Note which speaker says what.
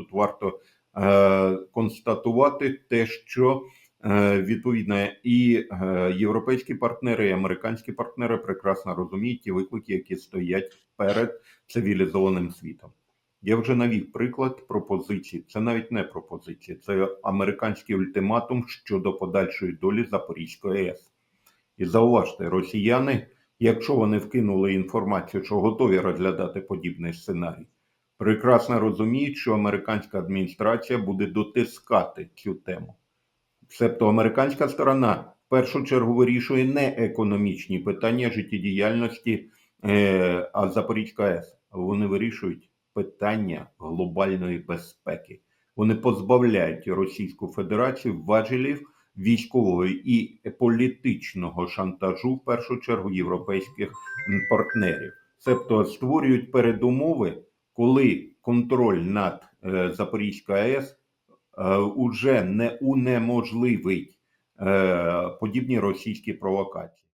Speaker 1: тут варто е, констатувати те, що е, відповідно і е, європейські партнери, і американські партнери прекрасно розуміють ті виклики, які стоять перед цивілізованим світом. Я вже навів приклад пропозиції. Це навіть не пропозиції, це американський ультиматум щодо подальшої долі Запорізької АЕС. І зауважте, росіяни, якщо вони вкинули інформацію, що готові розглядати подібний сценарій, прекрасно розуміють, що американська адміністрація буде дотискати цю тему. Себто американська сторона в першу чергу вирішує не економічні питання життєдіяльності е, а Запорізька АЕС. Вони вирішують питання глобальної безпеки. Вони позбавляють Російську Федерацію важелів військового і політичного шантажу, в першу чергу європейських партнерів. Себто створюють передумови, коли контроль над е, Запорізькою АЕС е, уже не унеможливить е, подібні російські провокації.